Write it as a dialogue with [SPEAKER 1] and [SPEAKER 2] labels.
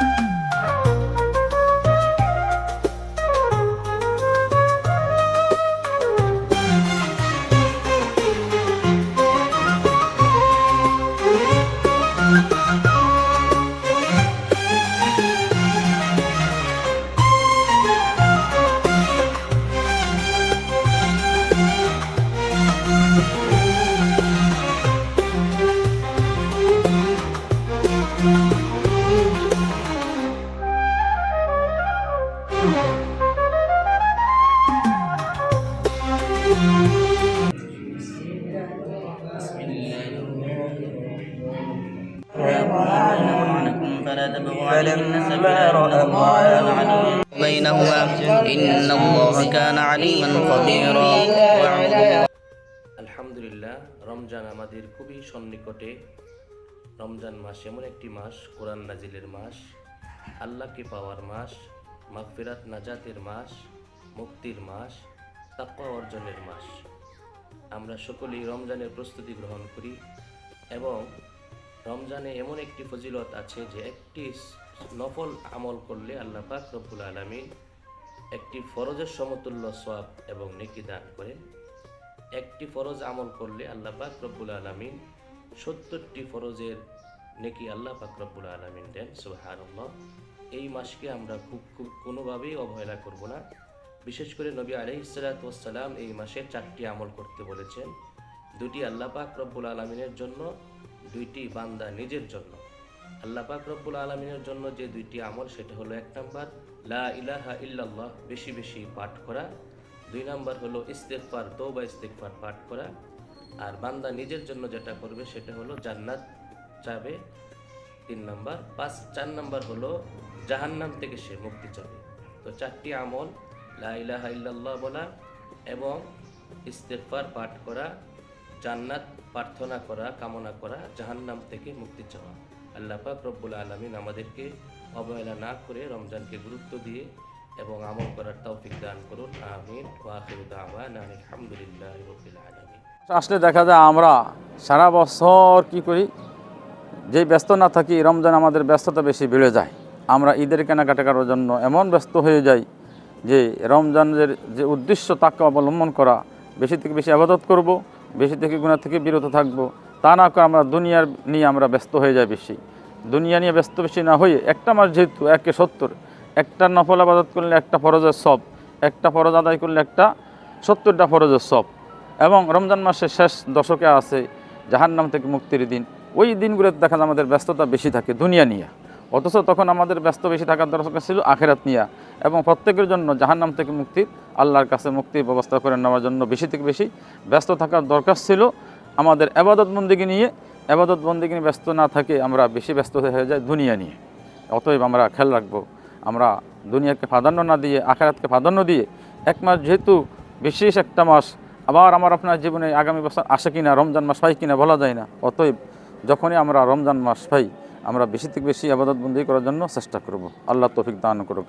[SPEAKER 1] thank you
[SPEAKER 2] আলহামদুলিল্লাহ, রমজান আমাদের খুবই সন্নিকটে। রমজান মাস এমন একটি মাস, কোরআন নাজিলের মাস, আল্লাহকে পাওয়ার মাস। মাগফিরাত নাজাতের মাস, মুক্তির মাস, তাকওয়া অর্জনের মাস। আমরা সকলেই রমজানের প্রস্তুতি গ্রহণ করি এবং রমজানে এমন একটি ফজিলত আছে যে একটি নফল আমল করলে আল্লাহ পাক রব্বুল আলমিন একটি ফরজের সমতুল্য সওয়াব এবং নেকি দান করেন। একটি ফরজ আমল করলে আল্লাহ পাক রব্বুল আলমিন সত্তরটি ফরজের নেকি আল্লাহ পাক রব্বুল আলমিন দেন, সুবহানাল্লাহ। এই মাসকে আমরা খুব খুব কোনোভাবেই অবহেলা করব না। বিশেষ করে নবী আলহিসাল্লাম এই মাসে চারটি আমল করতে বলেছেন। দুটি আল্লাহ পাক রব্বুল আলমিনের জন্য, দুইটি বান্দা নিজের জন্য। আল্লাহ পাক রব্বুল আলমিনের জন্য যে দুইটি আমল, সেটা হলো এক নাম্বার, লা ইলাহা ইল্লাল্লাহ, বেশি বেশি পাঠ করা। দুই নাম্বার হলো ইস্তেকফার তৌবা ইস্তেকফার পাঠ করা। আর বান্দা নিজের জন্য যেটা করবে, সেটা হলো জান্নাত চাবে তিন নাম্বার, পাঁচ, চার নাম্বার হলো জাহান্নাম থেকে সে মুক্তি চাবে। তো চারটি আমল, লা ইলাহা ইল্লাল্লাহ বলা এবং ইস্তেফার পাঠ করা, জান্নাত প্রার্থনা করা, কামনা করা, জাহান্নাম থেকে মুক্তি চাওয়া। আল্লাহ পাক রব্বুল আলমিন আমাদেরকে অবহেলা না করে রমজানকে গুরুত্ব দিয়ে এবং আমল করার তৌফিক দান করুন। আমিন। আলহামদুলিল্লাহ
[SPEAKER 3] আসলে দেখা যায় আমরা সারা বছর কি করি? যেই ব্যস্ত না থাকি রমজান আমাদের ব্যস্ততা বেশি বেড়ে যায়। আমরা ঈদের কেনাকাটা করার জন্য এমন ব্যস্ত হয়ে যাই যে রমজানের যে উদ্দেশ্য তাকে অবলম্বন করা, বেশি থেকে বেশি আবাদত করব, বেশি থেকে গুণা থেকে বিরত থাকব, তা না করে আমরা দুনিয়ার নিয়ে আমরা ব্যস্ত হয়ে যাই বেশি। দুনিয়া নিয়ে ব্যস্ত বেশি না হয়ে একটা মাস যেহেতু একে সত্তর, একটা নফল আবাদত করলে একটা ফরজের সব, একটা ফরজ আদায় করলে একটা সত্তরটা ফরজের সব। এবং রমজান মাসের শেষ দশকে আছে জাহান্নাম থেকে মুক্তির দিন। ওই দিনগুলোতে দেখা যায় আমাদের ব্যস্ততা বেশি থাকে দুনিয়া নিয়ে। অথচ তখন আমাদের ব্যস্ত বেশি থাকার দরকার ছিল আখেরাত নিয়া। এবং প্রত্যেকের জন্য জাহান্নাম থেকে মুক্তির আল্লাহর কাছে মুক্তির ব্যবস্থা করে নেওয়ার জন্য বেশি থেকে বেশি ব্যস্ত থাকার দরকার ছিল। আমাদের আবাদত বন্দিকে নিয়ে, আবাদত বন্দিকে নিয়ে ব্যস্ত না থাকে আমরা বেশি ব্যস্ত হয়ে যায় দুনিয়া নিয়ে। অতএব আমরা খেয়াল রাখব, আমরা দুনিয়াকে প্রাধান্য না দিয়ে, আখেরাতকে প্রাধান্য দিয়ে এক মাস যেহেতু বিশেষ একটা মাস, আবার আমার আপনার জীবনে আগামী বছর আসে কিনা, রমজান মাস হয় কিনা বলা যায় না। অতএব যখনই আমরা রমজান মাস পাই, আমরা বেশি থেকে বেশি আবাদত বন্দি করার জন্য চেষ্টা করব। আল্লাহ তৌফিক দান করুক।